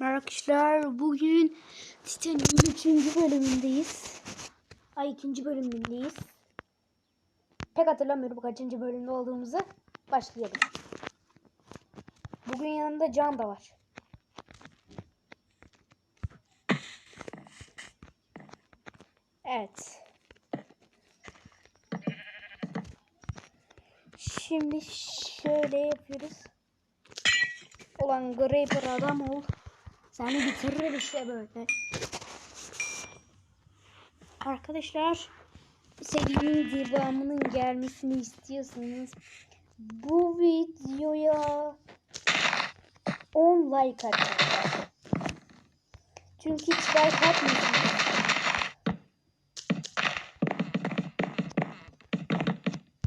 Arkadaşlar bugün Titanic'in 3. bölümündeyiz. Ay 2. bölümündeyiz. Pek hatırlamıyorum kaçıncı bölümde olduğumuzu. Başlayalım. Bugün yanında Can da var. Evet. Şimdi şöyle yapıyoruz. Ulan Graper adam ol. Seni bitirir işte böyle. Arkadaşlar serinin devamının gelmesini istiyorsanız bu videoya 10 like atın. Çünkü hiç like atmıyorsunuz.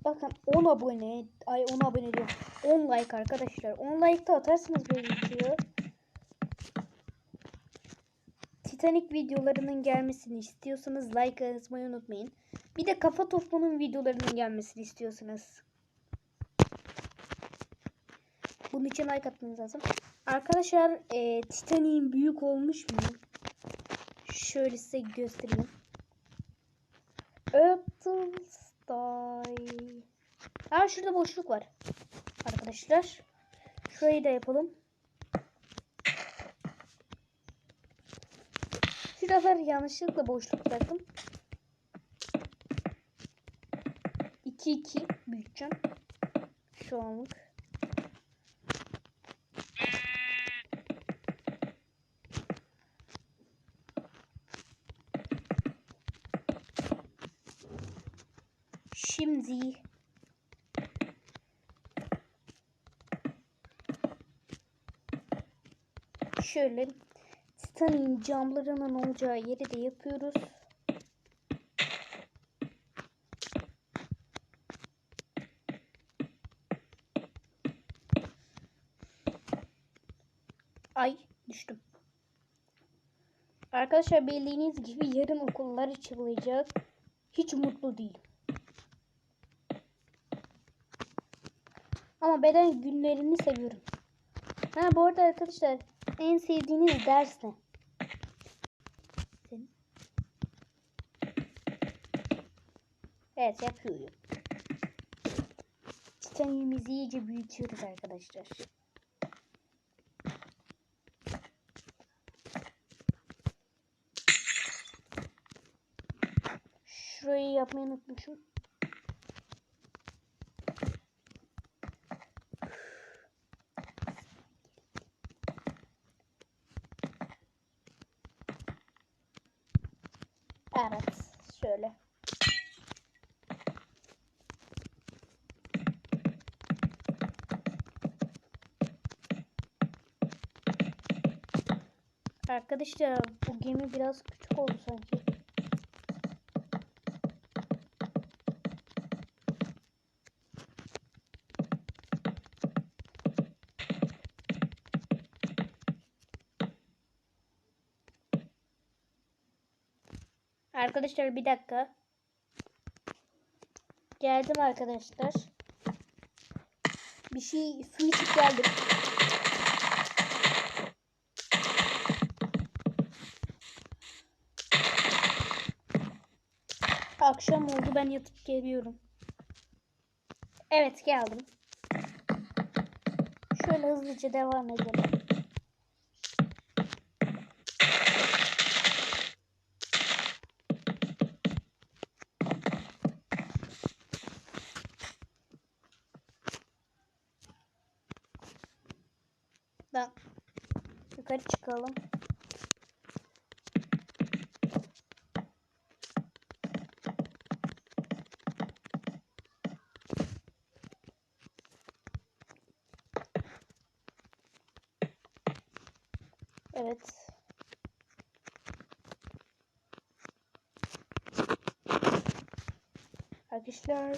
Bakın 10 abone, ay 10 abone diyorum. 10 like arkadaşlar. 10 like da atarsınız böyle video. Titanic videolarının gelmesini istiyorsanız like atmayı unutmayın. Bir de kafa topunun videolarının gelmesini istiyorsanız. Bunun için like atmanız lazım. Arkadaşlar e, Titanic'in büyük olmuş mu? Şöyle size göstereyim. Apple Style. Ha şurada boşluk var. Arkadaşlar. Şurayı da yapalım. Şuralar yanlışlıkla boşluk bıraktım. 2 2 büyüteceğim. Şu anlık. Şimdi şöyle Titanic'in camlarının olacağı yeri de yapıyoruz. Ay düştüm. Arkadaşlar bildiğiniz gibi yarın okullar açılacak. Hiç mutlu değilim. Ama beden günlerini seviyorum. Ha bu arada arkadaşlar en sevdiğiniz ders ne? Evet yapıyorum. Titanimizi iyice büyütüyoruz arkadaşlar. Şurayı yapmayı unutmuşum. Evet, şöyle. Arkadaşlar bu gemi biraz küçük oldu sanki. Arkadaşlar bir dakika. Geldim arkadaşlar. Bir şey su içip geldim. Akşam oldu ben yatıp geliyorum. Evet geldim. Şöyle hızlıca devam edelim. Da yukarı çıkalım. Evet. Arkadaşlar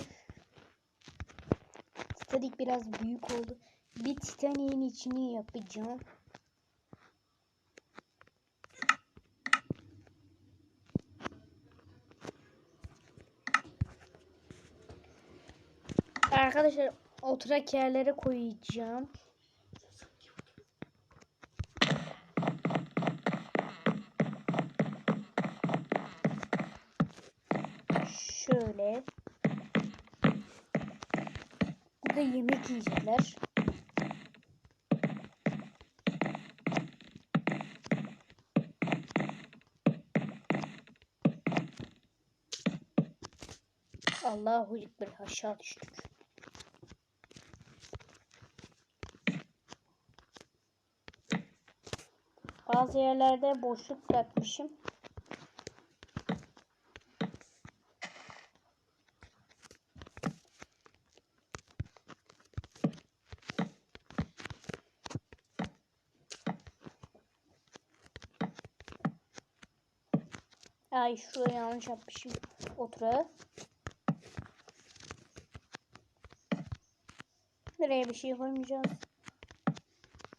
Titanic biraz büyük oldu. Bir Titanic'in içini yapacağım. Arkadaşlar oturak yerlere koyacağım. Burada yemek yiyecekler. Allahu Ekber aşağı düştük. Bazı yerlerde boşluk bırakmışım. Ay şuraya yanlış yapmışım. Otura. Nereye bir şey koymayacağız.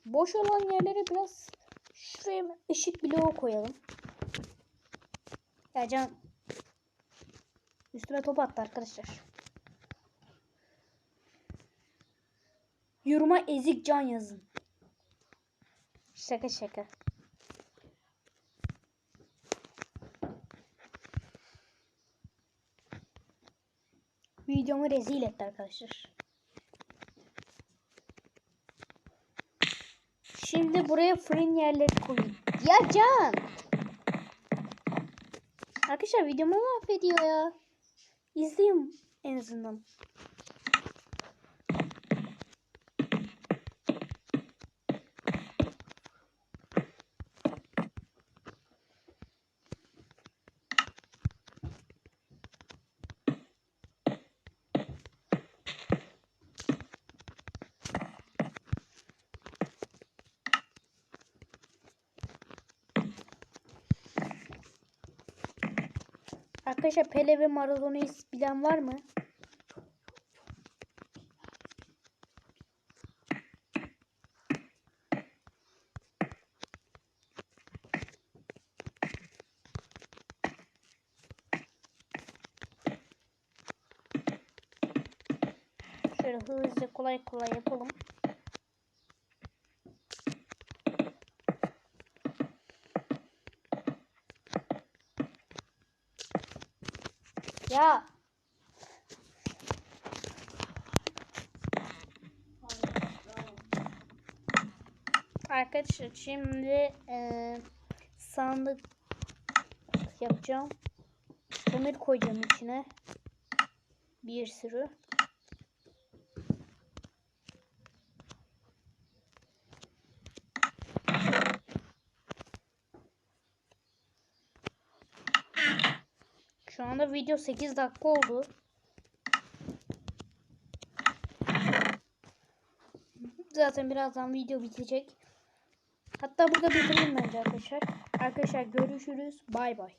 Boş olan yerlere biraz şuraya ışık bloğu koyalım. Ya can üstüme top attı arkadaşlar. Yoruma ezik can yazın. Şaka şaka. Videomu rezil etti arkadaşlar. Şimdi buraya fırın yerleri koyayım. Ya Can! Arkadaşlar videomu mahvediyor ya. İzleyeyim en azından. Arkadaşlar Pele ve Maradona'yı bilen var mı? Şöyle hızlıca kolay kolay yapalım. Ya. Arkadaşlar şimdi e, sandık yapacağım. Demir koyacağım içine. Bir sürü. Şu anda video 8 dakika oldu. Zaten birazdan video bitecek. Hatta burada bitireyim bence arkadaşlar. Arkadaşlar görüşürüz. Bay bay.